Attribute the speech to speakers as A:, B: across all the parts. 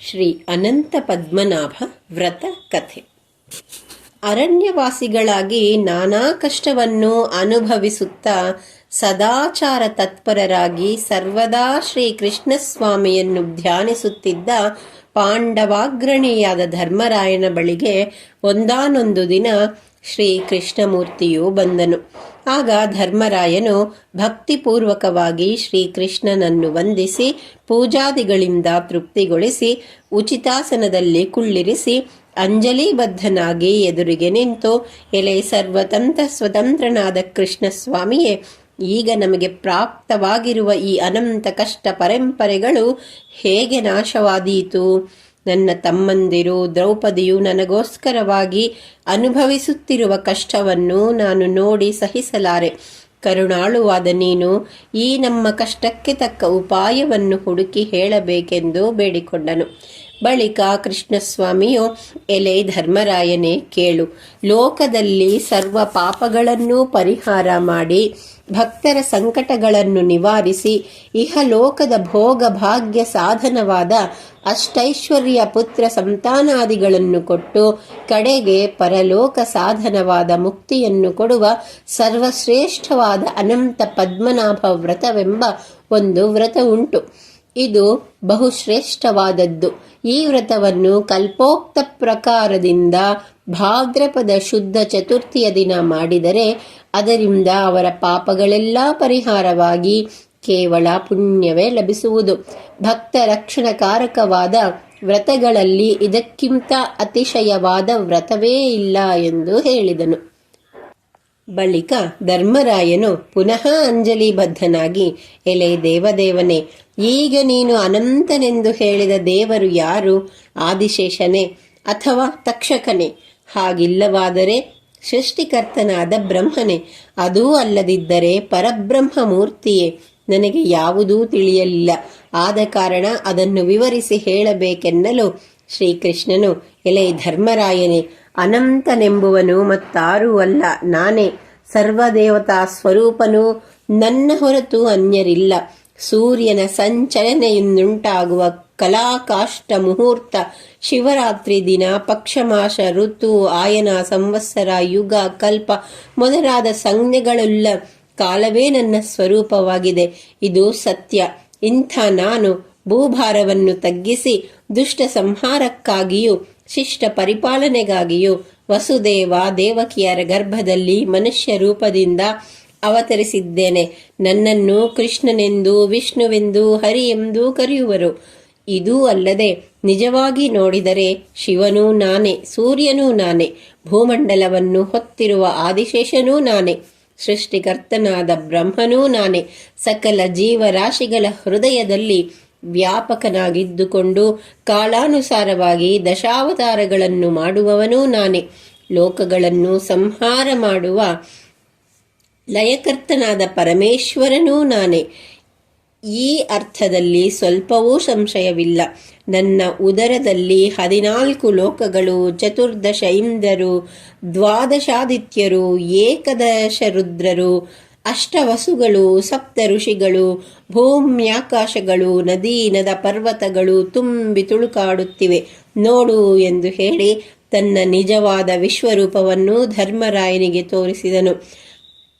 A: ಶ್ರೀ ಅನಂತ ಪದ್ಮನಾಭ ವ್ರತ ಕಥೆ. ಅರಣ್ಯವಾಸಿಗಳಾಗಿ ನಾನಾ ಕಷ್ಟವನ್ನು ಅನುಭವಿಸುತ್ತಾ ಸದಾಚಾರ ತತ್ಪರರಾಗಿ ಸರ್ವದಾ ಶ್ರೀ ಕೃಷ್ಣಸ್ವಾಮಿಯನ್ನು ಧ್ಯಾನಿಸುತ್ತಿದ್ದ ಪಾಂಡವಾಗ್ರಣಿಯಾದ ಧರ್ಮರಾಯನ ಬಳಿಗೆ ಒಂದಾನೊಂದು ದಿನ ಶ್ರೀ ಕೃಷ್ಣಮೂರ್ತಿಯು ಬಂದನು. ಆಗ ಧರ್ಮರಾಯನು ಭಕ್ತಿಪೂರ್ವಕವಾಗಿ ಶ್ರೀಕೃಷ್ಣನನ್ನು ವಂದಿಸಿ, ಪೂಜಾದಿಗಳಿಂದ ತೃಪ್ತಿಗೊಳಿಸಿ, ಉಚಿತಾಸನದಲ್ಲಿ ಕುಳ್ಳಿರಿಸಿ, ಅಂಜಲಿಬದ್ಧನಾಗಿ ಎದುರಿಗೆ ನಿಂತು, ಎಲೆ ಸರ್ವತಂತ್ರ ಸ್ವತಂತ್ರನಾದ ಕೃಷ್ಣಸ್ವಾಮಿಯೇ, ಈಗ ನಮಗೆ ಪ್ರಾಪ್ತವಾಗಿರುವ ಈ ಅನಂತ ಕಷ್ಟ ಪರಂಪರೆಗಳು ಹೇಗೆ ನಾಶವಾದೀತು? ನನ್ನ ತಮ್ಮಂದಿರು ದ್ರೌಪದಿಯು ನನಗೋಸ್ಕರವಾಗಿ ಅನುಭವಿಸುತ್ತಿರುವ ಕಷ್ಟವನ್ನು ನಾನು ನೋಡಿ ಸಹಿಸಲಾರೆ. ಕರುಣಾಳುವಾದ ನೀನು, ಈ ನಮ್ಮ ಕಷ್ಟಕ್ಕೆ ತಕ್ಕ ಉಪಾಯವನ್ನು ಹುಡುಕಿ ಹೇಳಬೇಕೆಂದು ಬೇಡಿಕೊಂಡನು. ಬಳಿಕ ಕೃಷ್ಣಸ್ವಾಮಿಯು, ಎಲೆ ಧರ್ಮರಾಯನೇ ಕೇಳು. ಲೋಕದಲ್ಲಿ ಸರ್ವ ಪಾಪಗಳನ್ನೂ ಪರಿಹಾರ ಮಾಡಿ ಭಕ್ತರ ಸಂಕಟಗಳನ್ನು ನಿವಾರಿಸಿ ಇಹಲೋಕದ ಭೋಗ ಭಾಗ್ಯ ಸಾಧನವಾದ ಅಷ್ಟೈಶ್ವರ್ಯ ಪುತ್ರ ಸಂತಾನಾದಿಗಳನ್ನು ಕೊಟ್ಟು ಕಡೆಗೆ ಪರಲೋಕ ಸಾಧನವಾದ ಮುಕ್ತಿಯನ್ನು ಕೊಡುವ ಸರ್ವಶ್ರೇಷ್ಠವಾದ ಅನಂತ ಪದ್ಮನಾಭ ವ್ರತವೆಂಬ ಒಂದು ವ್ರತ ಉಂಟು. ಇದು ಬಹುಶ್ರೇಷ್ಠವಾದದ್ದು. ಈ ವ್ರತವನ್ನು ಕಲ್ಪೋಕ್ತ ಪ್ರಕಾರದಿಂದ ಭಾದ್ರಪದ ಶುದ್ಧ ಚತುರ್ಥಿಯ ದಿನ ಮಾಡಿದರೆ ಅದರಿಂದ ಅವರ ಪಾಪಗಳೆಲ್ಲ ಪರಿಹಾರವಾಗಿ ಕೇವಲ ಪುಣ್ಯವೇ ಲಭಿಸುವುದು. ಭಕ್ತ ರಕ್ಷಣಕಾರಕವಾದ ವ್ರತಗಳಲ್ಲಿ ಇದಕ್ಕಿಂತ ಅತಿಶಯವಾದ ವ್ರತವೇ ಇಲ್ಲ ಎಂದು ಹೇಳಿದನು. ಬಳಿಕ ಧರ್ಮರಾಯನು ಪುನಃ ಅಂಜಲಿ ಬದ್ಧನಾಗಿ ಎಲೆ ದೇವದೇವನೇ, ಈಗ ನೀನು ಅನಂತನೆಂದು ಹೇಳಿದ ದೇವರು ಯಾರು? ಆದಿಶೇಷನೇ ಅಥವಾ ತಕ್ಷಕನೇ? ಹಾಗಿಲ್ಲವಾದರೆ ಸೃಷ್ಟಿಕರ್ತನಾದ ಬ್ರಹ್ಮನೇ. ಅದೂ ಅಲ್ಲದಿದ್ದರೆ ಪರಬ್ರಹ್ಮ ಮೂರ್ತಿಯೇ ನನಗೆ ಯಾವುದೂ ತಿಳಿಯಲಿಲ್ಲ. ಆದ ಕಾರಣ ಅದನ್ನು ವಿವರಿಸಿ ಹೇಳಬೇಕೆನ್ನಲು ಶ್ರೀಕೃಷ್ಣನು, ಎಲೆ ಧರ್ಮರಾಯನೇ, ಅನಂತನೆಂಬುವನು ಮತ್ತಾರೂ ಅಲ್ಲ, ನಾನೇ. ಸರ್ವದೇವತಾ ಸ್ವರೂಪನು ನನ್ನ ಹೊರತು ಅನ್ಯರಿಲ್ಲ. ಸೂರ್ಯನ ಸಂಚಲನೆಯಿಂದುಂಟಾಗುವ ಕಲಾಕಾಷ್ಟ ಮುಹೂರ್ತ ಶಿವರಾತ್ರಿ ದಿನ, ಪಕ್ಷಮಾಶ, ಋತು, ಆಯನ, ಸಂವತ್ಸರ, ಯುಗ, ಕಲ್ಪ ಮೊದಲಾದ ಸಂಜ್ಞೆಗಳುಳ್ಳ ಕಾಲವೇ ನನ್ನ ಸ್ವರೂಪವಾಗಿದೆ. ಇದು ಸತ್ಯ. ಇಂಥ ನಾನು ಭೂಭಾರವನ್ನು ತಗ್ಗಿಸಿ ದುಷ್ಟ ಸಂಹಾರಕ್ಕಾಗಿಯೂ, ಶಿಷ್ಟ ಪರಿಪಾಲನೆಗಾಗಿಯೂ, ವಸುದೇವ ದೇವಕಿಯರ ಗರ್ಭದಲ್ಲಿ ಮನುಷ್ಯ ರೂಪದಿಂದ ಅವತರಿಸಿದ್ದೇನೆ. ನನ್ನನ್ನು ಕೃಷ್ಣನೆಂದು, ವಿಷ್ಣುವೆಂದು, ಹರಿ ಎಂದೂ ಕರೆಯುವರು. ಇದೂ ಅಲ್ಲದೆ ನಿಜವಾಗಿ ನೋಡಿದರೆ ಶಿವನೂ ನಾನೇ, ಸೂರ್ಯನೂ ನಾನೇ, ಭೂಮಂಡಲವನ್ನು ಹೊತ್ತಿರುವ ಆದಿಶೇಷನೂ ನಾನೇ, ಸೃಷ್ಟಿಕರ್ತನಾದ ಬ್ರಹ್ಮನೂ ನಾನೇ, ಸಕಲ ಜೀವರಾಶಿಗಳ ಹೃದಯದಲ್ಲಿ ವ್ಯಾಪಕನಾಗಿದ್ದುಕೊಂಡು ಕಾಲಾನುಸಾರವಾಗಿ ದಶಾವತಾರಗಳನ್ನು ಮಾಡುವವನೂ ನಾನೇ, ಲೋಕಗಳನ್ನು ಸಂಹಾರ ಮಾಡುವ ಲಯಕರ್ತನಾದ ಪರಮೇಶ್ವರನೂ ನಾನೇ ಈ ಅರ್ಥದಲ್ಲಿ ಸ್ವಲ್ಪವೂ ಸಂಶಯವಿಲ್ಲ. ನನ್ನ ಉದರದಲ್ಲಿ ಹದಿನಾಲ್ಕು ಲೋಕಗಳು, ಚತುರ್ದಶ ಇಂದ್ರರು, ದ್ವಾದಶಾದಿತ್ಯರು, ಏಕದಶ ರುದ್ರರು, ಅಷ್ಟವಸುಗಳು, ಸಪ್ತ ಋಷಿಗಳು, ಭೂಮ್ಯಾಕಾಶಗಳು, ನದಿ, ನದ ಪರ್ವತಗಳು ತುಂಬಿ ತುಳುಕಾಡುತ್ತಿವೆ. ನೋಡು ಎಂದು ಹೇಳಿ ತನ್ನ ನಿಜವಾದ ವಿಶ್ವರೂಪವನ್ನು ಧರ್ಮರಾಯನಿಗೆ ತೋರಿಸಿದನು.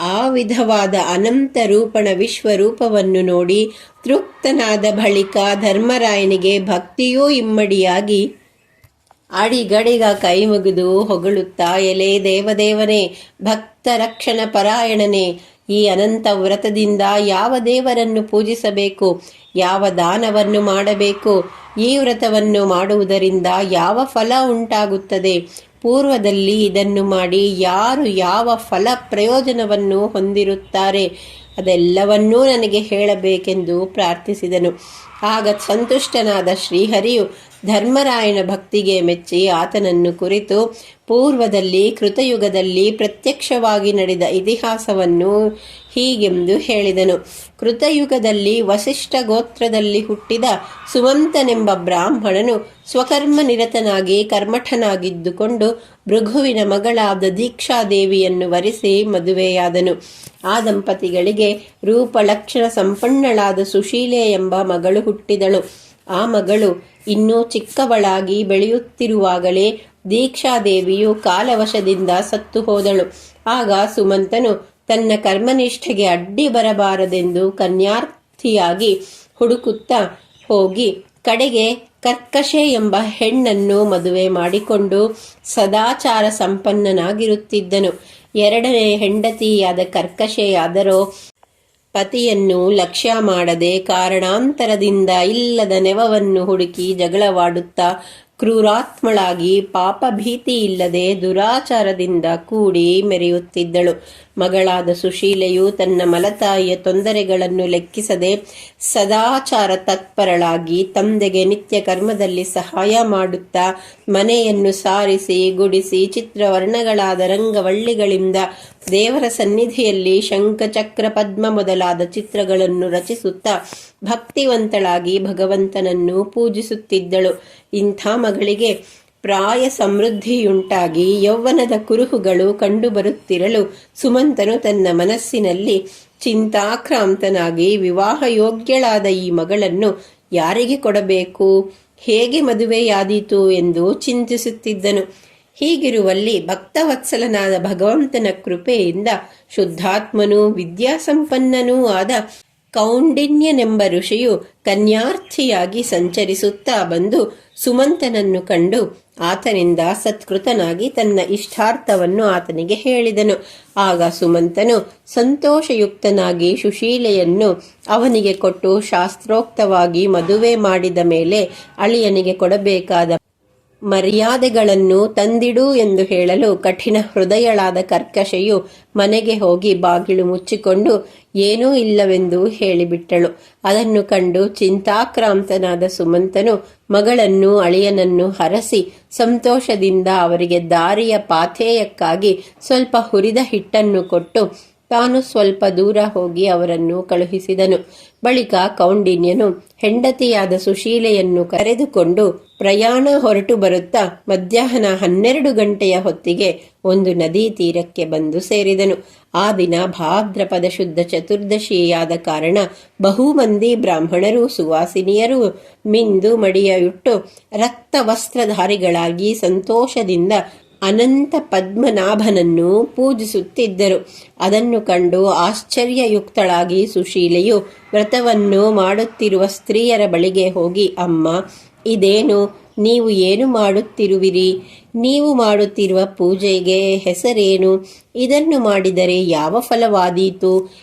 A: ಆ ವಿಧವಾದ ಅನಂತ ರೂಪಣ ವಿಶ್ವರೂಪವನ್ನು ನೋಡಿ ತೃಪ್ತನಾದ ಬಳಿಕ ಧರ್ಮರಾಯನಿಗೆ ಭಕ್ತಿಯೂ ಇಮ್ಮಡಿಯಾಗಿ ಅಡಿಗಡಿಗ ಕೈ ಮುಗಿದು ಹೊಗಳುತ್ತಾ, ಎಲೆ ದೇವದೇವನೇ ಭಕ್ತ ರಕ್ಷಣ ಪರಾಯಣನೇ, ಈ ಅನಂತ ವ್ರತದಿಂದ ಯಾವ ದೇವರನ್ನು ಪೂಜಿಸಬೇಕು, ಯಾವ ದಾನವನ್ನು ಮಾಡಬೇಕು, ಈ ವ್ರತವನ್ನು ಮಾಡುವುದರಿಂದ ಯಾವ ಫಲ ಉಂಟಾಗುತ್ತದೆ ಪೂರ್ವದಲ್ಲಿ ಇದನ್ನು ಮಾಡಿ ಯಾರು ಯಾವ ಫಲ ಪ್ರಯೋಜನವನ್ನು ಹೊಂದಿರುತ್ತಾರೆ ಅದೆಲ್ಲವನ್ನೂ ನನಗೆ ಹೇಳಬೇಕೆಂದು ಪ್ರಾರ್ಥಿಸಿದನು. ಆಗ ಸಂತುಷ್ಟನಾದ ಶ್ರೀಹರಿಯು ಧರ್ಮರಾಯನ ಭಕ್ತಿಗೆ ಮೆಚ್ಚಿ ಆತನನ್ನು ಕುರಿತು ಪೂರ್ವದಲ್ಲಿ ಕೃತಯುಗದಲ್ಲಿ ಪ್ರತ್ಯಕ್ಷವಾಗಿ ನಡೆದ ಇತಿಹಾಸವನ್ನು ಹೀಗೆಂದು ಹೇಳಿದನು. ಕೃತಯುಗದಲ್ಲಿ ವಸಿಷ್ಠ ಗೋತ್ರದಲ್ಲಿ ಹುಟ್ಟಿದ ಸುಮಂತನೆಂಬ ಬ್ರಾಹ್ಮಣನು ಸ್ವಕರ್ಮ ನಿರತನಾಗಿ ಕರ್ಮಠನಾಗಿದ್ದುಕೊಂಡು ಭೃಗುವಿನ ಮಗಳಾದ ದೀಕ್ಷಾದೇವಿಯನ್ನು ವರಿಸಿ ಮದುವೆಯಾದನು. ಆ ದಂಪತಿಗಳಿಗೆ ರೂಪಲಕ್ಷಣ ಸಂಪನ್ನಳಾದ ಸುಶೀಲೆ ಎಂಬ ಮಗಳು ಹುಟ್ಟಿದಳು. ಆ ಮಗಳು ಇನ್ನೂ ಚಿಕ್ಕವಳಾಗಿ ಬೆಳೆಯುತ್ತಿರುವಾಗಲೇ ದೀಕ್ಷಾದೇವಿಯು ಕಾಲವಶದಿಂದ ಸತ್ತು ಹೋದಳು. ಆಗ ಸುಮಂತನು ತನ್ನ ಕರ್ಮನಿಷ್ಠೆಗೆ ಅಡ್ಡಿ ಬರಬಾರದೆಂದು ಕನ್ಯಾರ್ಥಿಯಾಗಿ ಹುಡುಕುತ್ತಾ ಹೋಗಿ, ಕಡೆಗೆ ಕರ್ಕಶೆ ಎಂಬ ಹೆಣ್ಣನ್ನು ಮದುವೆ ಮಾಡಿಕೊಂಡು ಸದಾಚಾರ ಸಂಪನ್ನನಾಗಿರುತ್ತಿದ್ದನು. ಎರಡನೇ ಹೆಂಡತಿಯಾದ ಕರ್ಕಶೆಯಾದರೂ ಪತಿಯನ್ನು ಲಕ್ಷ್ಯ ಮಾಡದೆ ಕಾರಣಾಂತರದಿಂದ ಇಲ್ಲದ ನೆವವನ್ನು ಹುಡುಕಿ ಜಗಳವಾಡುತ್ತಾ ಕ್ರೂರಾತ್ಮಳಾಗಿ ಪಾಪಭೀತಿ ಇಲ್ಲದೆ ದುರಾಚಾರದಿಂದ ಕೂಡಿ ಮೆರೆಯುತ್ತಿದ್ದಳು. ಮಗಳಾದ ಸುಶೀಲೆಯು ತನ್ನ ಮಲತಾಯಿಯ ತೊಂದರೆಗಳನ್ನು ಲೆಕ್ಕಿಸದೆ ಸದಾಚಾರ ತತ್ಪರಳಾಗಿ ತಂದೆಗೆ ನಿತ್ಯ ಕರ್ಮದಲ್ಲಿ ಸಹಾಯ ಮಾಡುತ್ತಾ ಮನೆಯನ್ನು ಸಾರಿಸಿ ಗುಡಿಸಿ ಚಿತ್ರವರ್ಣಗಳಾದ ರಂಗವಳ್ಳಿಗಳಿಂದ ದೇವರ ಸನ್ನಿಧಿಯಲ್ಲಿ ಶಂಖಚಕ್ರ ಪದ್ಮ ಮೊದಲಾದ ಚಿತ್ರಗಳನ್ನು ರಚಿಸುತ್ತಾ ಭಕ್ತಿವಂತಳಾಗಿ ಭಗವಂತನನ್ನು ಪೂಜಿಸುತ್ತಿದ್ದಳು. ಇಂಥ ಮಗಳಿಗೆ ಪ್ರಾಯ ಸಮೃದ್ಧಿಯುಂಟಾಗಿ ಯೌವನದ ಕುರುಹುಗಳು ಕಂಡುಬರುತ್ತಿರಲು ಸುಮಂತನು ತನ್ನ ಮನಸ್ಸಿನಲ್ಲಿ ಚಿಂತಾಕ್ರಾಂತನಾಗಿ ವಿವಾಹ ಯೋಗ್ಯಳಾದ ಈ ಮಗಳನ್ನು ಯಾರಿಗೆ ಕೊಡಬೇಕು? ಹೇಗೆ ಮದುವೆಯಾದೀತು ಎಂದು ಚಿಂತಿಸುತ್ತಿದ್ದನು. ಹೀಗಿರುವಲ್ಲಿ ಭಕ್ತವತ್ಸಲನಾದ ಭಗವಂತನ ಕೃಪೆಯಿಂದ ಶುದ್ಧಾತ್ಮನೂ ವಿದ್ಯಾಸಂಪನ್ನನೂ ಆದ ಕೌಂಡಿನ್ಯನೆಂಬ ಋಷಿಯು ಕನ್ಯಾರ್ಥಿಯಾಗಿ ಸಂಚರಿಸುತ್ತಾ ಬಂದು ಸುಮಂತನನ್ನು ಕಂಡು ಆತನಿಂದ ಸತ್ಕೃತನಾಗಿ ತನ್ನ ಇಷ್ಟಾರ್ಥವನ್ನು ಆತನಿಗೆ ಹೇಳಿದನು. ಆಗ ಸುಮಂತನು ಸಂತೋಷಯುಕ್ತನಾಗಿ ಸುಶೀಲೆಯನ್ನು ಅವನಿಗೆ ಕೊಟ್ಟು ಶಾಸ್ತ್ರೋಕ್ತವಾಗಿ ಮದುವೆ ಮಾಡಿದ ಮೇಲೆ ಅಳಿಯನಿಗೆ ಕೊಡಬೇಕಾದ ಮರ್ಯಾದೆಗಳನ್ನು ತಂದಿಡು ಎಂದು ಹೇಳಲು ಕಠಿಣ ಹೃದಯಳಾದ ಕರ್ಕಶೆಯು ಮನೆಗೆ ಹೋಗಿ ಬಾಗಿಲು ಮುಚ್ಚಿಕೊಂಡು ಏನೂ ಇಲ್ಲವೆಂದು ಹೇಳಿಬಿಟ್ಟಳು. ಅದನ್ನು ಕಂಡು ಚಿಂತಾಕ್ರಾಂತನಾದ ಸುಮಂತನು ಮಗಳನ್ನು ಅಳಿಯನನ್ನು ಹರಸಿ ಸಂತೋಷದಿಂದ ಅವರಿಗೆ ದಾರಿಯ ಪಾಥೇಯಕ್ಕಾಗಿ ಸ್ವಲ್ಪ ಹುರಿದ ಹಿಟ್ಟನ್ನು ಕೊಟ್ಟು ತಾನು ಸ್ವಲ್ಪ ದೂರ ಹೋಗಿ ಅವರನ್ನು ಕಳುಹಿಸಿದನು. ಬಳಿಕ ಕೌಂಡಿನ್ಯನು ಹೆಂಡತಿಯಾದ ಸುಶೀಲೆಯನ್ನು ಕರೆದುಕೊಂಡು ಪ್ರಯಾಣ ಹೊರಟು ಬರುತ್ತಾ ಮಧ್ಯಾಹ್ನ ಹನ್ನೆರಡು ಗಂಟೆಯ ಹೊತ್ತಿಗೆ ಒಂದು ನದಿ ತೀರಕ್ಕೆ ಬಂದು ಸೇರಿದನು. ಆ ದಿನ ಭಾದ್ರಪದ ಶುದ್ಧ ಚತುರ್ದಶಿಯಾದ ಕಾರಣ ಬಹುಮಂದಿ ಬ್ರಾಹ್ಮಣರು, ಸುವಾಸಿನಿಯರು ಮಿಂದು ಮಡಿಯುಟ್ಟು ರಕ್ತ ವಸ್ತ್ರಧಾರಿಗಳಾಗಿ ಸಂತೋಷದಿಂದ ಅನಂತ ಪದ್ಮನಾಭನನ್ನು ಪೂಜಿಸುತ್ತಿದ್ದರು. ಅದನ್ನು ಕಂಡು ಆಶ್ಚರ್ಯಯುಕ್ತಳಾಗಿ ಸುಶೀಲೆಯು, ವ್ರತವನ್ನು ಮಾಡುತ್ತಿರುವ ಸ್ತ್ರೀಯರ ಬಳಿಗೆ ಹೋಗಿ ಅಮ್ಮ, ಇದೇನು? ನೀವು ಏನು ಮಾಡುತ್ತಿರುವಿರಿ? ನೀವು ಮಾಡುತ್ತಿರುವ ಪೂಜೆಗೆ ಹೆಸರೇನು? ಇದನ್ನು ಮಾಡಿದರೆ ಯಾವ ಫಲವಾದೀತು?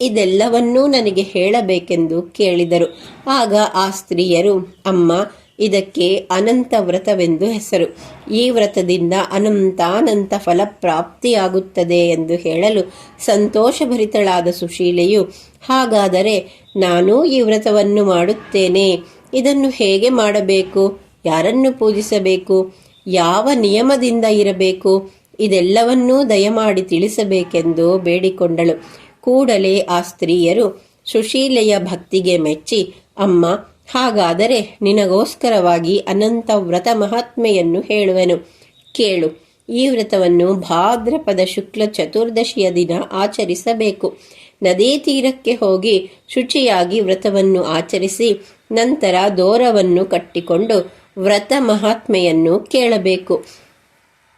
A: ಇದೆಲ್ಲವನ್ನೂ ನನಗೆ ಹೇಳಬೇಕೆಂದು ಕೇಳಿದರು. ಆಗ ಆ ಸ್ತ್ರೀಯರು, ಅಮ್ಮ ಇದಕ್ಕೆ ಅನಂತ ವ್ರತವೆಂದು ಹೆಸರು. ಈ ವ್ರತದಿಂದ ಅನಂತಾನಂತ ಫಲ ಪ್ರಾಪ್ತಿಯಾಗುತ್ತದೆ ಎಂದು ಹೇಳಲು ಸಂತೋಷಭರಿತಳಾದ ಸುಶೀಲೆಯು, ಹಾಗಾದರೆ ನಾನು ಈ ವ್ರತವನ್ನು ಮಾಡುತ್ತೇನೆ. ಇದನ್ನು ಹೇಗೆ ಮಾಡಬೇಕು? ಯಾರನ್ನು ಪೂಜಿಸಬೇಕು? ಯಾವ ನಿಯಮದಿಂದ ಇರಬೇಕು? ಇದೆಲ್ಲವನ್ನೂ ದಯಮಾಡಿ ತಿಳಿಸಬೇಕೆಂದು ಬೇಡಿಕೊಂಡಳು. ಕೂಡಲೇ ಆ ಸ್ತ್ರೀಯರು ಸುಶೀಲೆಯ ಭಕ್ತಿಗೆ ಮೆಚ್ಚಿ, ಅಮ್ಮ ಹಾಗಾದರೆ ನಿನಗೋಸ್ಕರವಾಗಿ ಅನಂತ ವ್ರತ ಮಹಾತ್ಮೆಯನ್ನು ಹೇಳುವೆನು. ಕೇಳು, ಈ ವ್ರತವನ್ನು ಭಾದ್ರಪದ ಶುಕ್ಲ ಚತುರ್ದಶಿಯ ದಿನ ಆಚರಿಸಬೇಕು. ನದಿ ತೀರಕ್ಕೆ ಹೋಗಿ ಶುಚಿಯಾಗಿ ವ್ರತವನ್ನು ಆಚರಿಸಿ ನಂತರ ದೋರವನ್ನು ಕಟ್ಟಿಕೊಂಡು ವ್ರತ ಮಹಾತ್ಮೆಯನ್ನು ಕೇಳಬೇಕು.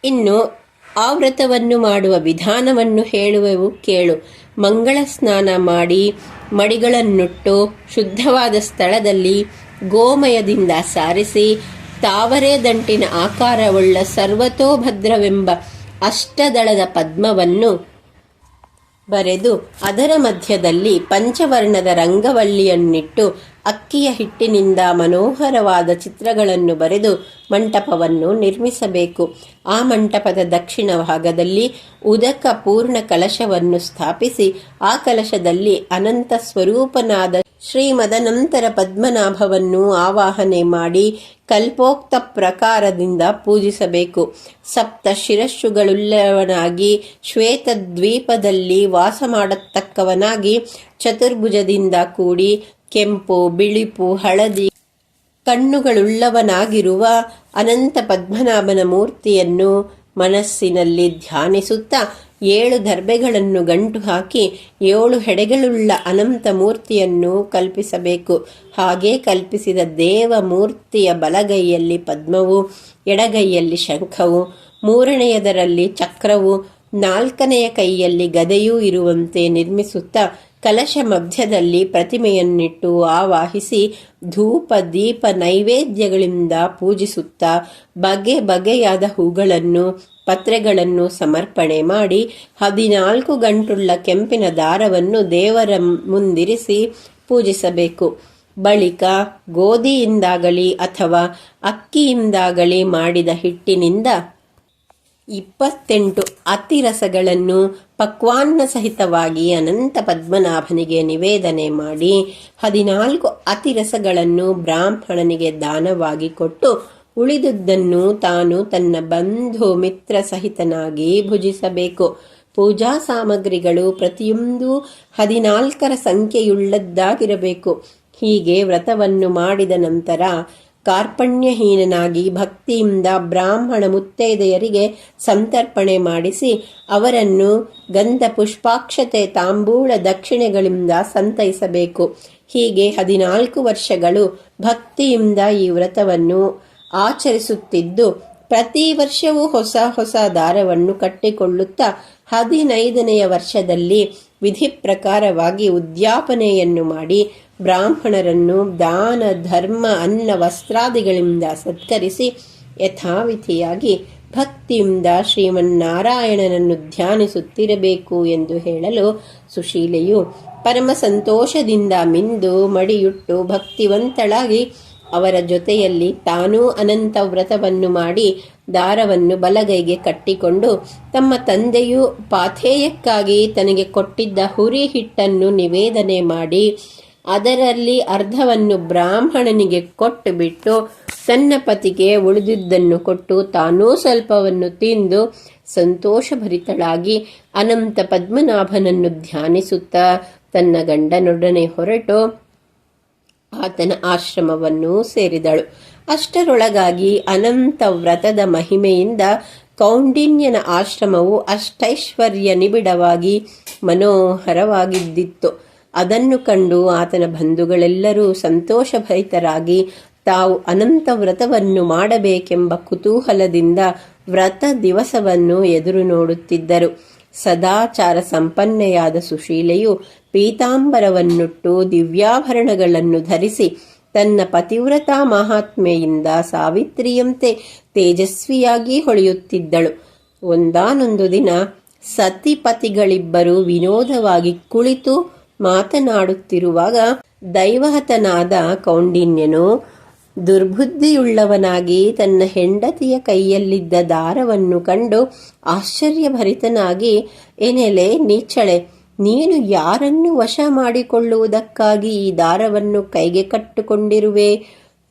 A: ಇನ್ನು ಆ ವ್ರತವನ್ನು ಮಾಡುವ ವಿಧಾನವನ್ನು ಹೇಳುವೆವು ಕೇಳು. ಮಂಗಳ ಸ್ನಾನ ಮಾಡಿ ಮಡಿಗಳನ್ನುಟ್ಟು ಶುದ್ಧವಾದ ಸ್ಥಳದಲ್ಲಿ ಗೋಮಯದಿಂದ ಸಾರಿಸಿ ತಾವರೆ ದಂಟಿನ ಆಕಾರವುಳ್ಳ ಸರ್ವತೋಭದ್ರವೆಂಬ ಅಷ್ಟದಳದ ಪದ್ಮವನ್ನು ಬರೆದು ಅದರ ಮಧ್ಯದಲ್ಲಿ ಪಂಚವರ್ಣದ ರಂಗವಳ್ಳಿಯನ್ನಿಟ್ಟು ಅಕ್ಕಿಯ ಹಿಟ್ಟಿನಿಂದ ಮನೋಹರವಾದ ಚಿತ್ರಗಳನ್ನು ಬರೆದು ಮಂಟಪವನ್ನು ನಿರ್ಮಿಸಬೇಕು. ಆ ಮಂಟಪದ ದಕ್ಷಿಣ ಭಾಗದಲ್ಲಿ ಉದಕ ಪೂರ್ಣ ಕಲಶವನ್ನು ಸ್ಥಾಪಿಸಿ, ಆ ಕಲಶದಲ್ಲಿ ಅನಂತ ಸ್ವರೂಪನಾದ ಶ್ರೀಮದನಂತರ ಪದ್ಮನಾಭವನ್ನು ಆವಾಹನೆ ಮಾಡಿ ಕಲ್ಪೋಕ್ತ ಪ್ರಕಾರದಿಂದ ಪೂಜಿಸಬೇಕು. ಸಪ್ತ ಶಿರಸ್ಸುಗಳುಳ್ಳವನಾಗಿ, ಶ್ವೇತದ್ವೀಪದಲ್ಲಿ ವಾಸ ಮಾಡತಕ್ಕವನಾಗಿ, ಚತುರ್ಭುಜದಿಂದ ಕೂಡಿ ಕೆಂಪು, ಬಿಳಿಪು, ಹಳದಿ ಕಣ್ಣುಗಳುಳ್ಳವನಾಗಿರುವ ಅನಂತ ಪದ್ಮನಾಭನ ಮೂರ್ತಿಯನ್ನು ಮನಸ್ಸಿನಲ್ಲಿ ಧ್ಯಾನಿಸುತ್ತಾ ಏಳು ದರ್ಬೆಗಳನ್ನು ಗಂಟು ಹಾಕಿ ಏಳು ಹೆಡೆಗಳುಳ್ಳ ಅನಂತ ಮೂರ್ತಿಯನ್ನು ಕಲ್ಪಿಸಬೇಕು. ಹಾಗೆ ಕಲ್ಪಿಸಿದ ದೇವ ಮೂರ್ತಿಯ ಬಲಗೈಯಲ್ಲಿ ಪದ್ಮವು, ಎಡಗೈಯಲ್ಲಿ ಶಂಖವು, ಮೂರನೆಯದರಲ್ಲಿ ಚಕ್ರವು, ನಾಲ್ಕನೆಯ ಕೈಯಲ್ಲಿ ಗದೆಯೂ ಇರುವಂತೆ ನಿರ್ಮಿಸುತ್ತಾ ಕಲಶ ಮಧ್ಯದಲ್ಲಿ ಪ್ರತಿಮೆಯನ್ನಿಟ್ಟು ಆವಾಹಿಸಿ ಧೂಪ, ದೀಪ, ನೈವೇದ್ಯಗಳಿಂದ ಪೂಜಿಸುತ್ತಾ ಬಗೆ ಬಗೆಯಾದ ಹೂಗಳನ್ನು, ಪತ್ರೆಗಳನ್ನು ಸಮರ್ಪಣೆ ಮಾಡಿ ಹದಿನಾಲ್ಕು ಗಂಟುಳ್ಳ ಕೆಂಪಿನ ದಾರವನ್ನು ದೇವರ ಮುಂದಿರಿಸಿ ಪೂಜಿಸಬೇಕು. ಬಳಿಕ ಗೋಧಿಯಿಂದಾಗಲಿ ಅಥವಾ ಅಕ್ಕಿಯಿಂದಾಗಲಿ ಮಾಡಿದ ಹಿಟ್ಟಿನಿಂದ ಇಪ್ಪತ್ತೆಂಟು ಅತಿರಸಗಳನ್ನು ಪಕ್ವಾನ್ನ ಸಹಿತವಾಗಿ ಅನಂತ ಪದ್ಮನಾಭನಿಗೆ ನಿವೇದನೆ ಮಾಡಿ ಹದಿನಾಲ್ಕು ಅತಿರಸಗಳನ್ನು ಬ್ರಾಹ್ಮಣನಿಗೆ ದಾನವಾಗಿ ಕೊಟ್ಟು ಉಳಿದುದನ್ನು ತಾನು ತನ್ನ ಬಂಧು ಮಿತ್ರ ಸಹಿತನಾಗಿ ಭುಜಿಸಬೇಕು. ಪೂಜಾ ಸಾಮಗ್ರಿಗಳು ಪ್ರತಿಯೊಂದು ಹದಿನಾಲ್ಕರ ಸಂಖ್ಯೆಯುಳ್ಳದ್ದಾಗಿರಬೇಕು. ಹೀಗೆ ವ್ರತವನ್ನು ಮಾಡಿದ ನಂತರ ಕಾರ್ಪಣ್ಯಹೀನನಾಗಿ ಭಕ್ತಿಯಿಂದ ಬ್ರಾಹ್ಮಣ ಮುತ್ತೈದೆಯರಿಗೆ ಸಂತರ್ಪಣೆ ಮಾಡಿಸಿ ಅವರನ್ನು ಗಂಧ ಪುಷ್ಪಾಕ್ಷತೆ ತಾಂಬೂಳ ದಕ್ಷಿಣೆಗಳಿಂದ ಸಂತೈಸಬೇಕು. ಹೀಗೆ ಹದಿನಾಲ್ಕು ವರ್ಷಗಳು ಭಕ್ತಿಯಿಂದ ಈ ವ್ರತವನ್ನು ಆಚರಿಸುತ್ತಿದ್ದು, ಪ್ರತಿ ವರ್ಷವೂ ಹೊಸ ಹೊಸ ದಾರವನ್ನು ಕಟ್ಟಿಕೊಳ್ಳುತ್ತಾ ಹದಿನೈದನೆಯ ವರ್ಷದಲ್ಲಿ ವಿಧಿ ಪ್ರಕಾರವಾಗಿ ಉದ್ಯಾಪನೆಯನ್ನು ಮಾಡಿ ಬ್ರಾಹ್ಮಣರನ್ನು ದಾನ, ಧರ್ಮ, ಅನ್ನ, ವಸ್ತ್ರಾದಿಗಳಿಂದ ಸತ್ಕರಿಸಿ ಯಥಾವಿಧಿಯಾಗಿ ಭಕ್ತಿಯಿಂದ ಶ್ರೀಮನ್ನಾರಾಯಣನನ್ನು ಧ್ಯಾನಿಸುತ್ತಿರಬೇಕು ಎಂದು ಹೇಳಲು ಸುಶೀಲೆಯು ಪರಮ ಸಂತೋಷದಿಂದ ಮಿಂದು ಮಡಿಯುಟ್ಟು ಭಕ್ತಿವಂತಳಾಗಿ ಅವರ ಜೊತೆಯಲ್ಲಿ ತಾನೂ ಅನಂತ ವ್ರತವನ್ನು ಮಾಡಿ ದಾರವನ್ನು ಬಲಗೈಗೆ ಕಟ್ಟಿಕೊಂಡು ತಮ್ಮ ತಂದೆಯು ಪಾಥೇಯಕ್ಕಾಗಿ ತನಗೆ ಕೊಟ್ಟಿದ್ದ ಹುರಿ ಹಿಟ್ಟನ್ನು ನಿವೇದನೆ ಮಾಡಿ ಅದರಲ್ಲಿ ಅರ್ಧವನ್ನು ಬ್ರಾಹ್ಮಣನಿಗೆ ಕೊಟ್ಟು ಬಿಟ್ಟು ತನ್ನ ಪತಿಗೆ ಉಳಿದಿದ್ದನ್ನು ಕೊಟ್ಟು ತಾನೂ ಸ್ವಲ್ಪವನ್ನು ತಿಂದು ಸಂತೋಷಭರಿತಳಾಗಿ ಅನಂತ ಪದ್ಮನಾಭನನ್ನು ಧ್ಯಾನಿಸುತ್ತಾ ತನ್ನ ಗಂಡನೊಡನೆ ಹೊರಟು ಆತನ ಆಶ್ರಮವನ್ನು ಸೇರಿದಳು. ಅಷ್ಟರೊಳಗಾಗಿ ಅನಂತ ವ್ರತದ ಮಹಿಮೆಯಿಂದ ಕೌಂಡಿನ್ಯನ ಆಶ್ರಮವು ಅಷ್ಟೈಶ್ವರ್ಯ ನಿಬಿಡವಾಗಿ ಮನೋಹರವಾಗಿದ್ದಿತ್ತು. ಅದನ್ನು ಕಂಡು ಆತನ ಬಂಧುಗಳೆಲ್ಲರೂ ಸಂತೋಷಭರಿತರಾಗಿ, ತಾವು ಅನಂತ ವ್ರತವನ್ನು ಮಾಡಬೇಕೆಂಬ ಕುತೂಹಲದಿಂದ ವ್ರತ ದಿವಸವನ್ನು ಎದುರು ನೋಡುತ್ತಿದ್ದರು. ಸದಾಚಾರ ಸಂಪನ್ನೆಯಾದ ಸುಶೀಲೆಯು ಪೀತಾಂಬರವನ್ನುಟ್ಟು ದಿವ್ಯಾಭರಣಗಳನ್ನು ಧರಿಸಿ, ತನ್ನ ಪತಿವ್ರತಾ ಮಹಾತ್ಮೆಯಿಂದ ಸಾವಿತ್ರಿಯಂತೆ ತೇಜಸ್ವಿಯಾಗಿ ಹೊಳೆಯುತ್ತಿದ್ದಳು. ಒಂದಾನೊಂದು ದಿನ ಸತಿಪತಿಗಳಿಬ್ಬರು ವಿನೋದವಾಗಿ ಕುಳಿತು ಮಾತನಾಡುತ್ತಿರುವಾಗ ದೈವಹತನಾದ ಕೌಂಡಿನ್ಯನು ದುರ್ಬುದ್ಧಿಯುಳ್ಳವನಾಗಿ ತನ್ನ ಹೆಂಡತಿಯ ಕೈಯಲ್ಲಿದ್ದ ದಾರವನ್ನು ಕಂಡು ಆಶ್ಚರ್ಯಭರಿತನಾಗಿ, ಏನೆಲೆ, ನೀಚಳೆ, ನೀನು ಯಾರನ್ನು ವಶ ಮಾಡಿಕೊಳ್ಳುವುದಕ್ಕಾಗಿ ಈ ದಾರವನ್ನು ಕೈಗೆ ಕಟ್ಟಿಕೊಂಡಿರುವೆ?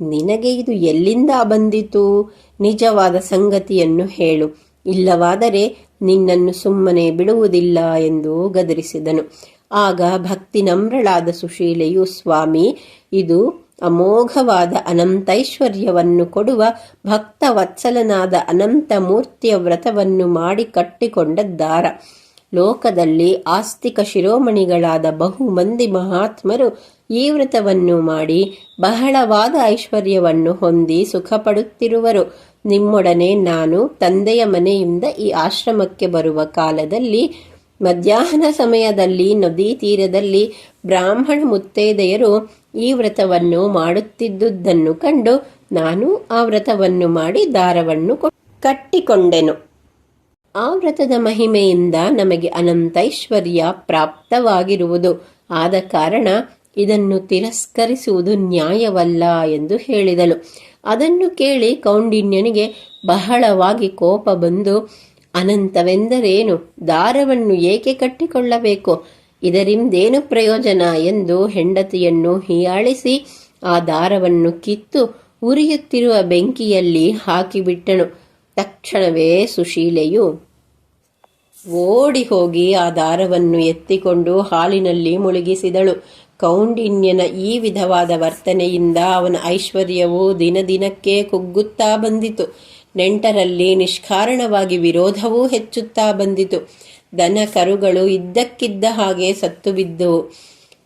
A: ನಿನಗೆ ಇದು ಎಲ್ಲಿಂದ ಬಂದಿತು? ನಿಜವಾದ ಸಂಗತಿಯನ್ನು ಹೇಳು. ಇಲ್ಲವಾದರೆ ನಿನ್ನನ್ನು ಸುಮ್ಮನೆ ಬಿಡುವುದಿಲ್ಲ ಎಂದು ಗದರಿಸಿದನು. ಆಗ ಭಕ್ತಿ ನಮ್ರಳಾದ ಸುಶೀಲೆಯು, ಸ್ವಾಮಿ, ಇದು ಅಮೋಘವಾದ ಅನಂತೈಶ್ವರ್ಯವನ್ನು ಕೊಡುವ ಭಕ್ತ ವತ್ಸಲನಾದ ಅನಂತ ಮೂರ್ತಿಯ ವ್ರತವನ್ನು ಮಾಡಿ ಕಟ್ಟಿಕೊಂಡ ದಾರ ಲೋಕದಲ್ಲಿ ಆಸ್ತಿಕ ಶಿರೋಮಣಿಗಳಾದ ಬಹು ಮಂದಿ ಮಹಾತ್ಮರು ಈ ವ್ರತವನ್ನು ಮಾಡಿ ಬಹಳವಾದ ಐಶ್ವರ್ಯವನ್ನು ಹೊಂದಿ ಸುಖಪಡುತ್ತಿರುವರು. ನಿಮ್ಮೊಡನೆ ನಾನು ತಂದೆಯ ಮನೆಯಿಂದ ಈ ಆಶ್ರಮಕ್ಕೆ ಬರುವ ಕಾಲದಲ್ಲಿ ಮಧ್ಯಾಹ್ನ ಸಮಯದಲ್ಲಿ ನದಿ ತೀರದಲ್ಲಿ ಬ್ರಾಹ್ಮಣ ಮುತ್ತೈದೆಯರು ಈ ವ್ರತವನ್ನು ಮಾಡುತ್ತಿದ್ದುದನ್ನು ಕಂಡು ನಾನು ಆ ವ್ರತವನ್ನು ಮಾಡಿ ದಾರವನ್ನು ಕಟ್ಟಿಕೊಂಡೆನು. ಆ ವ್ರತದ ಮಹಿಮೆಯಿಂದ ನಮಗೆ ಅನಂತೈಶ್ವರ್ಯ ಪ್ರಾಪ್ತವಾಗಿರುವುದು. ಆದ ಕಾರಣ ಇದನ್ನು ತಿರಸ್ಕರಿಸುವುದು ನ್ಯಾಯವಲ್ಲ ಎಂದು ಹೇಳಿದಳು. ಅದನ್ನು ಕೇಳಿ ಕೌಂಡಿನ್ಯನಿಗೆ ಬಹಳವಾಗಿ ಕೋಪ ಬಂದು ಅನಂತವೆಂದರೇನು? ದಾರವನ್ನು ಏಕೆ ಕಟ್ಟಿಕೊಳ್ಳಬೇಕು? ಇದರಿಂದೇನು ಪ್ರಯೋಜನ ಎಂದು ಹೆಂಡತಿಯನ್ನು ಹೀಯಾಳಿಸಿ, ಆ ದಾರವನ್ನು ಕಿತ್ತು ಉರಿಯುತ್ತಿರುವ ಬೆಂಕಿಯಲ್ಲಿ ಹಾಕಿಬಿಟ್ಟನು. ತಕ್ಷಣವೇ ಸುಶೀಲೆಯು ಓಡಿ ಹೋಗಿ ಆ ದಾರವನ್ನು ಎತ್ತಿಕೊಂಡು ಹಾಲಿನಲ್ಲಿ ಮುಳುಗಿಸಿದಳು. ಕೌಂಡಿನ್ಯನ ಈ ವಿಧವಾದ ವರ್ತನೆಯಿಂದ ಅವನ ಐಶ್ವರ್ಯವು ದಿನದಿನಕ್ಕೆ ಕುಗ್ಗುತ್ತಾ ಬಂದಿತು. ನೆಂಟರಲ್ಲಿ ನಿಷ್ಕಾರಣವಾಗಿ ವಿರೋಧವೂ ಹೆಚ್ಚುತ್ತಾ ಬಂದಿತು. ದನ ಕರುಗಳು ಇದ್ದಕ್ಕಿದ್ದ ಹಾಗೆ ಸತ್ತು ಬಿದ್ದವು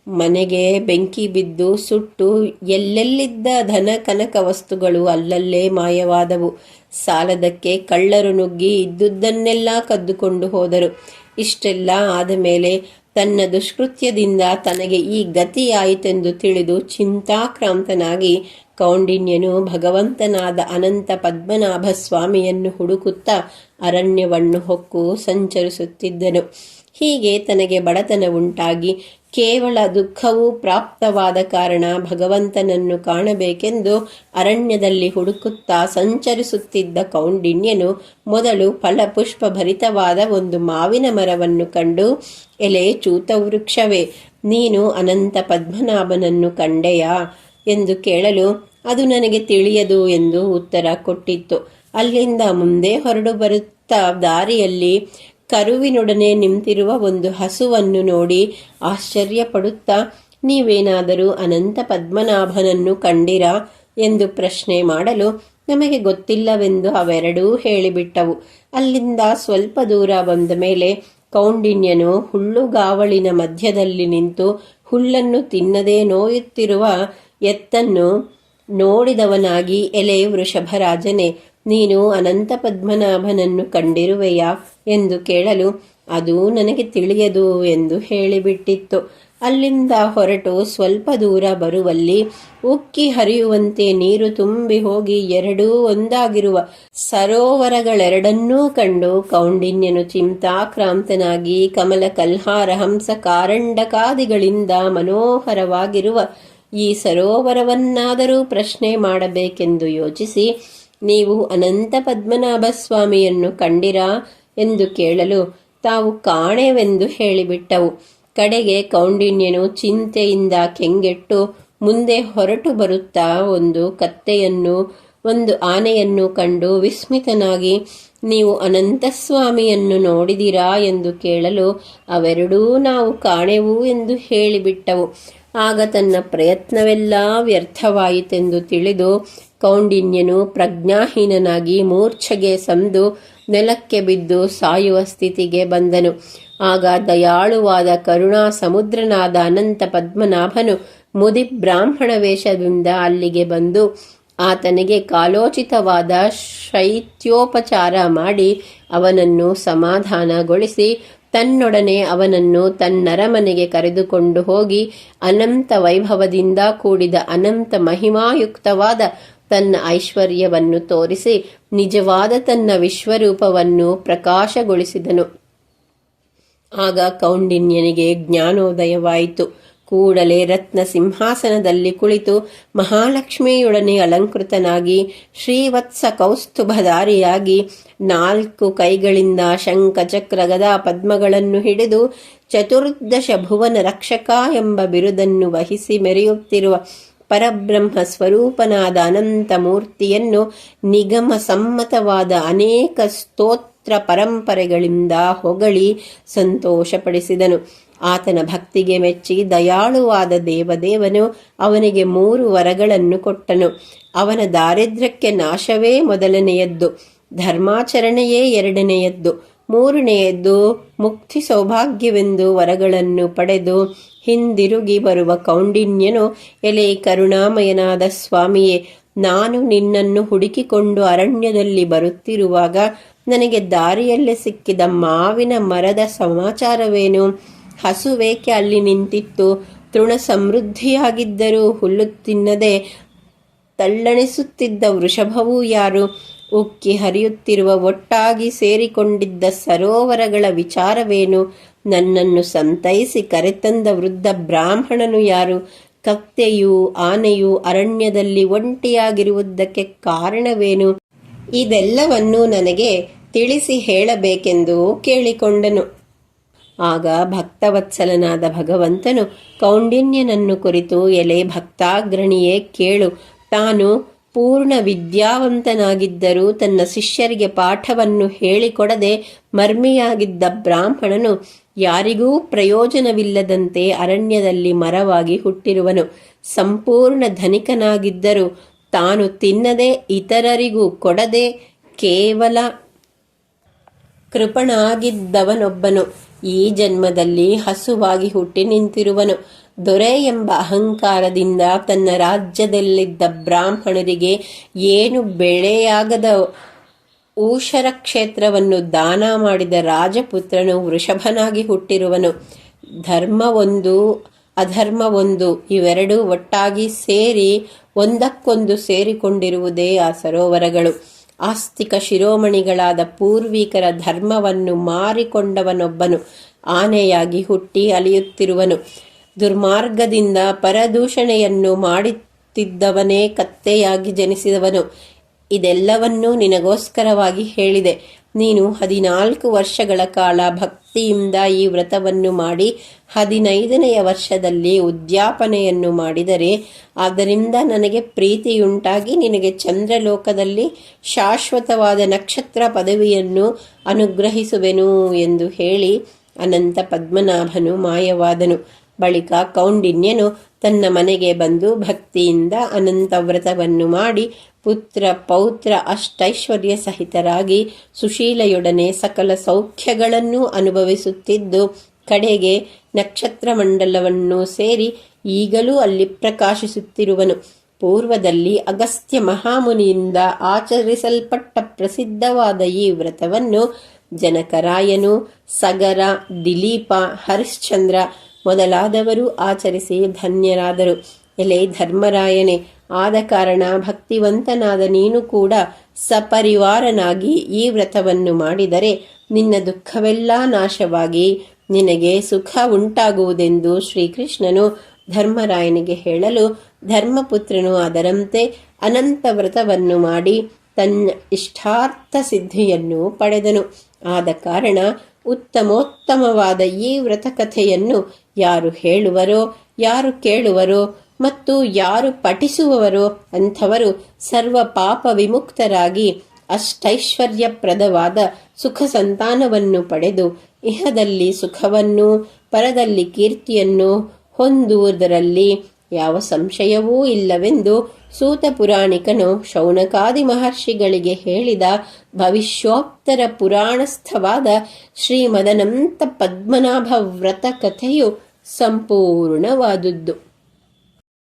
A: ಮನೆಗೆ ಬೆಂಕಿ ಬಿದ್ದು ಸುಟ್ಟು ಎಲ್ಲೆಲ್ಲಿದ್ದ ಧನ ಕನಕ ವಸ್ತುಗಳು ಅಲ್ಲಲ್ಲೇ ಮಾಯವಾದವು. ಸಾಲದಕ್ಕೆ ಕಳ್ಳರು ನುಗ್ಗಿ ಇದ್ದುದನ್ನೆಲ್ಲ ಕದ್ದುಕೊಂಡು ಹೋದರು. ಇಷ್ಟೆಲ್ಲ ಆದ ಮೇಲೆ ತನ್ನ ದುಷ್ಕೃತ್ಯದಿಂದ ತನಗೆ ಈ ಗತಿಯಾಯಿತೆಂದು ತಿಳಿದು ಚಿಂತಾಕ್ರಾಂತನಾಗಿ ಕೌಂಡಿನ್ಯನು ಭಗವಂತನಾದ ಅನಂತ ಪದ್ಮನಾಭ ಸ್ವಾಮಿಯನ್ನು ಹುಡುಕುತ್ತಾ ಅರಣ್ಯವನ್ನು ಹೊಕ್ಕು ಸಂಚರಿಸುತ್ತಿದ್ದನು. ಹೀಗೆ ತನಗೆ ಬಡತನ ಉಂಟಾಗಿ ಕೇವಲ ದುಃಖವೂ ಪ್ರಾಪ್ತವಾದ ಕಾರಣ ಭಗವಂತನನ್ನು ಕಾಣಬೇಕೆಂದು ಅರಣ್ಯದಲ್ಲಿ ಹುಡುಕುತ್ತಾ ಸಂಚರಿಸುತ್ತಿದ್ದ ಕೌಂಡಿನ್ಯನು ಮೊದಲು ಫಲಪುಷ್ಪಭರಿತವಾದ ಒಂದು ಮಾವಿನ ಮರವನ್ನು ಕಂಡು, ಎಲೆ ಚೂತವೃಕ್ಷವೇ ನೀನು ಅನಂತ ಪದ್ಮನಾಭನನ್ನು ಕಂಡೆಯಾ? ಎಂದು ಕೇಳಲು ಅದು ನನಗೆ ತಿಳಿಯದು ಎಂದು ಉತ್ತರ ಕೊಟ್ಟಿತ್ತು. ಅಲ್ಲಿಂದ ಮುಂದೆ ಹೊರಡು ಬರುತ್ತಾ ದಾರಿಯಲ್ಲಿ ಕರುವಿನೊಡನೆ ನಿಂತಿರುವ ಒಂದು ಹಸುವನ್ನು ನೋಡಿ ಆಶ್ಚರ್ಯಪಡುತ್ತಾ, ನೀವೇನಾದರೂ ಅನಂತ ಪದ್ಮನಾಭನನ್ನು ಕಂಡಿರಾ ಎಂದು ಪ್ರಶ್ನೆ ಮಾಡಲು ನಮಗೆ ಗೊತ್ತಿಲ್ಲವೆಂದು ಅವೆರಡೂ ಹೇಳಿಬಿಟ್ಟವು. ಅಲ್ಲಿಂದ ಸ್ವಲ್ಪ ದೂರ ಬಂದ ಮೇಲೆ ಕೌಂಡಿನ್ಯನು ಹುಲ್ಲುಗಾವಳಿನ ಮಧ್ಯದಲ್ಲಿ ನಿಂತು ಹುಲ್ಲನ್ನು ತಿನ್ನದೇ ನೋಯುತ್ತಿರುವ ಎತ್ತನ್ನು ನೋಡಿದವನಾಗಿ ಎಲೆ ವೃಷಭರಾಜನೇ, ನೀನು ಅನಂತ ಪದ್ಮನಾಭನನ್ನು ಕಂಡಿರುವೆಯಾ ಎಂದು ಕೇಳಲು, ಅದು ನನಗೆ ತಿಳಿಯದು ಎಂದು ಹೇಳಿಬಿಟ್ಟಿತ್ತು. ಅಲ್ಲಿಂದ ಹೊರಟು ಸ್ವಲ್ಪ ದೂರ ಬರುವಲ್ಲಿ ಉಕ್ಕಿ ಹರಿಯುವಂತೆ ನೀರು ತುಂಬಿ ಹೋಗಿ ಎರಡೂ ಒಂದಾಗಿರುವ ಸರೋವರಗಳೆರಡನ್ನೂ ಕಂಡು ಕೌಂಡಿನ್ಯನು ಚಿಂತಾಕ್ರಾಂತನಾಗಿ ಕಮಲ ಕಲ್ಹಾರ ಹಂಸ ಕಾರಂಡಕಾದಿಗಳಿಂದ ಮನೋಹರವಾಗಿರುವ ಈ ಸರೋವರವನ್ನಾದರೂ ಪ್ರಶ್ನೆ ಮಾಡಬೇಕೆಂದು ಯೋಚಿಸಿ, ನೀವು ಅನಂತ ಪದ್ಮನಾಭ ಸ್ವಾಮಿಯನ್ನು ಕಂಡಿರಾ ಎಂದು ಕೇಳಲು ತಾವು ಕಾಣೆವೆಂದು ಹೇಳಿಬಿಟ್ಟವು. ಕಡೆಗೆ ಕೌಂಡಿನ್ಯನು ಚಿಂತೆಯಿಂದ ಕೆಂಗೆಟ್ಟು, ಮುಂದೆ ಹೊರಟು ಬರುತ್ತಾ ಒಂದು ಕತ್ತೆಯನ್ನು, ಒಂದು ಆನೆಯನ್ನು ಕಂಡು ವಿಸ್ಮಿತನಾಗಿ, ನೀವು ಅನಂತಸ್ವಾಮಿಯನ್ನು ನೋಡಿದಿರಾ ಎಂದು ಕೇಳಲು ಅವೆರಡೂ ನಾವು ಕಾಣೆವು ಎಂದು ಹೇಳಿಬಿಟ್ಟವು. ಆಗ ತನ್ನ ಪ್ರಯತ್ನವೆಲ್ಲ ವ್ಯರ್ಥವಾಯಿತೆಂದು ತಿಳಿದು ಕೌಂಡಿನ್ಯನು ಪ್ರಜ್ಞಾಹೀನನಾಗಿ ಮೂರ್ಛೆಗೆ ಸಂದು ನೆಲಕ್ಕೆ ಬಿದ್ದು ಸಾಯುವ ಸ್ಥಿತಿಗೆ ಬಂದನು. ಆಗ ದಯಾಳುವಾದ ಕರುಣಾ ಸಮುದ್ರನಾದ ಅನಂತ ಪದ್ಮನಾಭನು ಮುದಿ ಬ್ರಾಹ್ಮಣ ವೇಷದಿಂದ ಅಲ್ಲಿಗೆ ಬಂದು ಆತನಿಗೆ ಕಾಲೋಚಿತವಾದ ಶೈತ್ಯೋಪಚಾರ ಮಾಡಿ ಅವನನ್ನು ಸಮಾಧಾನಗೊಳಿಸಿ ತನ್ನೊಡನೆ ಅವನನ್ನು ತನ್ನರಮನೆಗೆ ಕರೆದುಕೊಂಡು ಹೋಗಿ ಅನಂತ ವೈಭವದಿಂದ ಕೂಡಿದ ಅನಂತ ಮಹಿಮಾಯುಕ್ತವಾದ ತನ್ನ ಐಶ್ವರ್ಯವನ್ನು ತೋರಿಸಿ ನಿಜವಾದ ತನ್ನ ವಿಶ್ವರೂಪವನ್ನು ಪ್ರಕಾಶಗೊಳಿಸಿದನು. ಆಗ ಕೌಂಡಿನ್ಯನಿಗೆ ಜ್ಞಾನೋದಯವಾಯಿತು. ಕೂಡಲೇ ರತ್ನ ಸಿಂಹಾಸನದಲ್ಲಿ ಕುಳಿತು ಮಹಾಲಕ್ಷ್ಮಿಯೊಡನೆ ಅಲಂಕೃತನಾಗಿ ಶ್ರೀವತ್ಸ ಕೌಸ್ತುಭಧಾರಿಯಾಗಿ ನಾಲ್ಕು ಕೈಗಳಿಂದ ಶಂಖ ಚಕ್ರ ಗದಾ ಪದ್ಮಗಳನ್ನು ಹಿಡಿದು ಚತುರ್ದಶ ಭುವನ ರಕ್ಷಕ ಎಂಬ ಬಿರುದನ್ನು ವಹಿಸಿ ಮೆರೆಯುತ್ತಿರುವ ಪರಬ್ರಹ್ಮ ಸ್ವರೂಪನಾದ ಅನಂತ ಮೂರ್ತಿಯನ್ನು ನಿಗಮ ಸಮ್ಮತವಾದ ಅನೇಕ ಸ್ತೋತ್ರ ಪರಂಪರೆಗಳಿಂದ ಹೊಗಳಿ ಸಂತೋಷಪಡಿಸಿದನು. ಆತನ ಭಕ್ತಿಗೆ ಮೆಚ್ಚಿ ದಯಾಳುವಾದ ದೇವದೇವನು ಅವನಿಗೆ ಮೂರು ವರಗಳನ್ನು ಕೊಟ್ಟನು. ಅವನ ದಾರಿದ್ರ್ಯಕ್ಕೆ ನಾಶವೇ ಮೊದಲನೆಯದ್ದು, ಧರ್ಮಾಚರಣೆಯೇ ಎರಡನೆಯದ್ದು. ಮೂರನೆಯದ್ದು, ಮುಕ್ತಿ ಸೌಭಾಗ್ಯವೆಂದು ವರಗಳನ್ನು ಪಡೆದು ಹಿಂದಿರುಗಿ ಬರುವ ಕೌಂಡಿನ್ಯನು ಎಲೆ ಕರುಣಾಮಯನಾದ ಸ್ವಾಮಿಯೇ, ನಾನು ನಿನ್ನನ್ನು ಹುಡುಕಿಕೊಂಡು ಅರಣ್ಯದಲ್ಲಿ ಬರುತ್ತಿರುವಾಗ ನನಗೆ ದಾರಿಯಲ್ಲೇ ಸಿಕ್ಕಿದ ಮಾವಿನ ಮರದ ಸಮಾಚಾರವೇನು? ಹಸುವೇಕೆ ಅಲ್ಲಿ ನಿಂತಿತ್ತು? ತೃಣ ಸಮೃದ್ಧಿಯಾಗಿದ್ದರೂ ಹುಲ್ಲು ತಿನ್ನದೆ ತಳ್ಳಣಿಸುತ್ತಿದ್ದ ವೃಷಭವೂ ಯಾರು? ಉಕ್ಕಿ ಹರಿಯುತ್ತಿರುವ ಒಟ್ಟಾಗಿ ಸೇರಿಕೊಂಡಿದ್ದ ಸರೋವರಗಳ ವಿಚಾರವೇನು? ನನ್ನನ್ನು ಸಂತೈಸಿ ಕರೆತಂದ ವೃದ್ಧ ಬ್ರಾಹ್ಮಣನು ಯಾರು? ಕತ್ತೆಯು ಆನೆಯು ಅರಣ್ಯದಲ್ಲಿ ಒಂಟಿಯಾಗಿರುವುದಕ್ಕೆ ಕಾರಣವೇನು? ಇದೆಲ್ಲವನ್ನೂ ನನಗೆ ತಿಳಿಸಿ ಹೇಳಬೇಕೆಂದು ಕೇಳಿಕೊಂಡನು. ಆಗ ಭಕ್ತವತ್ಸಲನಾದ ಭಗವಂತನು ಕೌಂಡಿನ್ಯನನ್ನು ಕುರಿತು ಎಲೆ ಭಕ್ತಾಗ್ರಣಿಯೇ ಕೇಳು. ತಾನು ಪೂರ್ಣ ವಿದ್ಯಾವಂತನಾಗಿದ್ದರೂ ತನ್ನ ಶಿಷ್ಯರಿಗೆ ಪಾಠವನ್ನು ಹೇಳಿಕೊಡದೆ ಮರ್ಮಿಯಾಗಿದ್ದ ಬ್ರಾಹ್ಮಣನು ಯಾರಿಗೂ ಪ್ರಯೋಜನವಿಲ್ಲದಂತೆ ಅರಣ್ಯದಲ್ಲಿ ಮರವಾಗಿ ಹುಟ್ಟಿರುವನು. ಸಂಪೂರ್ಣ ಧನಿಕನಾಗಿದ್ದರೂ ತಾನು ತಿನ್ನದೆ ಇತರರಿಗೂ ಕೊಡದೆ ಕೇವಲ ಕೃಪಣಾಗಿದ್ದವನೊಬ್ಬನು. ಈ ಜನ್ಮದಲ್ಲಿ ಹಸುವಾಗಿ ಹುಟ್ಟಿ ನಿಂತಿರುವನು. ದೊರೆ ಎಂಬ ಅಹಂಕಾರದಿಂದ ತನ್ನ ರಾಜ್ಯದಲ್ಲಿದ್ದ ಬ್ರಾಹ್ಮಣರಿಗೆ ಏನು ಬೆಳೆಯಾಗದ ಊಷರ ಕ್ಷೇತ್ರವನ್ನು ದಾನ ಮಾಡಿದ ರಾಜಪುತ್ರನು ವೃಷಭನಾಗಿ ಹುಟ್ಟಿರುವನು. ಧರ್ಮ ಒಂದು ಅಧರ್ಮ ಒಂದು ಇವೆರಡೂ ಒಟ್ಟಾಗಿ ಸೇರಿ ಒಂದಕ್ಕೊಂದು ಸೇರಿಕೊಂಡಿರುವುದೇ ಆ ಸರೋವರಗಳು. ಆಸ್ತಿಕ ಶಿರೋಮಣಿಗಳಾದ ಪೂರ್ವಿಕರ ಧರ್ಮವನ್ನು ಮಾರಿಕೊಂಡವನೊಬ್ಬನು. ಆನೆಯಾಗಿ ಹುಟ್ಟಿ ಅಲಿಯುತ್ತಿರುವನು. ದುರ್ಮಾರ್ಗದಿಂದ ಪರದೂಷಣೆಯನ್ನು ಮಾಡುತ್ತಿದ್ದವನೇ ಕತ್ತೆಯಾಗಿ ಜನಿಸಿದವನು. ಇದೆಲ್ಲವನ್ನೂ ನಿನಗೋಸ್ಕರವಾಗಿ ಹೇಳಿದೆ. ನೀನು ಹದಿನಾಲ್ಕು ವರ್ಷಗಳ ಕಾಲ ಭಕ್ತಿಯಿಂದ ಈ ವ್ರತವನ್ನು ಮಾಡಿ ಹದಿನೈದನೆಯ ವರ್ಷದಲ್ಲಿ ಉದ್ಯಾಪನೆಯನ್ನು ಮಾಡಿದರೆ ಅದರಿಂದ ನನಗೆ ಪ್ರೀತಿಯುಂಟಾಗಿ ನಿನಗೆ ಚಂದ್ರಲೋಕದಲ್ಲಿ ಶಾಶ್ವತವಾದ ನಕ್ಷತ್ರ ಪದವಿಯನ್ನು ಅನುಗ್ರಹಿಸುವೆನು ಎಂದು ಹೇಳಿ ಅನಂತ ಪದ್ಮನಾಭನು ಮಾಯವಾದನು. ಬಳಿಕ ಕೌಂಡಿನ್ಯನು ತನ್ನ ಮನೆಗೆ ಬಂದು ಭಕ್ತಿಯಿಂದ ಅನಂತ ವ್ರತವನ್ನು ಮಾಡಿ ಪುತ್ರ ಪೌತ್ರ ಅಷ್ಟೈಶ್ವರ್ಯ ಸಹಿತರಾಗಿ ಸುಶೀಲೆಯೊಡನೆ ಸಕಲ ಸೌಖ್ಯಗಳನ್ನು ಅನುಭವಿಸುತ್ತಿದ್ದು, ಕಡೆಗೆ ನಕ್ಷತ್ರ ಮಂಡಲವನ್ನು ಸೇರಿ ಈಗಲೂ ಅಲ್ಲಿ ಪ್ರಕಾಶಿಸುತ್ತಿರುವನು. ಪೂರ್ವದಲ್ಲಿ ಅಗಸ್ತ್ಯ ಮಹಾಮುನಿಯಿಂದ ಆಚರಿಸಲ್ಪಟ್ಟ ಪ್ರಸಿದ್ಧವಾದ ಈ ವ್ರತವನ್ನು ಜನಕರಾಯನು, ಸಗರ, ದಿಲೀಪ, ಹರಿಶ್ಚಂದ್ರ ಮೊದಲಾದವರು ಆಚರಿಸಿ ಧನ್ಯರಾದರು. ಎಲೆ ಧರ್ಮರಾಯನೇ, ಆದ ಕಾರಣ ಭಕ್ತಿವಂತನಾದ ನೀನು ಕೂಡ ಸಪರಿವಾರನಾಗಿ ಈ ವ್ರತವನ್ನು ಮಾಡಿದರೆ ನಿನ್ನ ದುಃಖವೆಲ್ಲ ನಾಶವಾಗಿ ನಿನಗೆ ಸುಖ ಉಂಟಾಗುವುದೆಂದು ಶ್ರೀಕೃಷ್ಣನು ಧರ್ಮರಾಯನಿಗೆ ಹೇಳಲು ಧರ್ಮಪುತ್ರನು ಅದರಂತೆ ಅನಂತ ವ್ರತವನ್ನು ಮಾಡಿ ತನ್ನ ಇಷ್ಟಾರ್ಥ ಸಿದ್ಧಿಯನ್ನು ಪಡೆದನು. ಆದ ಕಾರಣ ಉತ್ತಮೋತ್ತಮವಾದ ಈ ವ್ರತಕಥೆಯನ್ನು ಯಾರು ಹೇಳುವರೋ, ಯಾರು ಕೇಳುವರೋ ಮತ್ತು ಯಾರು ಪಠಿಸುವವರೋ ಅಂಥವರು ಸರ್ವ ಪಾಪ ವಿಮುಕ್ತರಾಗಿ ಅಷ್ಟೈಶ್ವರ್ಯಪ್ರದವಾದ ಸುಖ ಸಂತಾನವನ್ನು ಪಡೆದು ಇಹದಲ್ಲಿ ಸುಖವನ್ನು, ಪರದಲ್ಲಿ ಕೀರ್ತಿಯನ್ನು ಹೊಂದುವುದರಲ್ಲಿ ಯಾವ ಸಂಶಯವೂ ಇಲ್ಲವೆಂದು ಸೂತ ಪುರಾಣಿಕನು ಶೌನಕಾದಿ ಮಹರ್ಷಿಗಳಿಗೆ ಹೇಳಿದ ಭವಿಷ್ಯೋಕ್ತರ ಪುರಾಣಸ್ಥವಾದ ಶ್ರೀಮದನಂತ ಪದ್ಮನಾಭ ವ್ರತ ಕಥೆಯು ಸಂಪೂರ್ಣವಾದುದು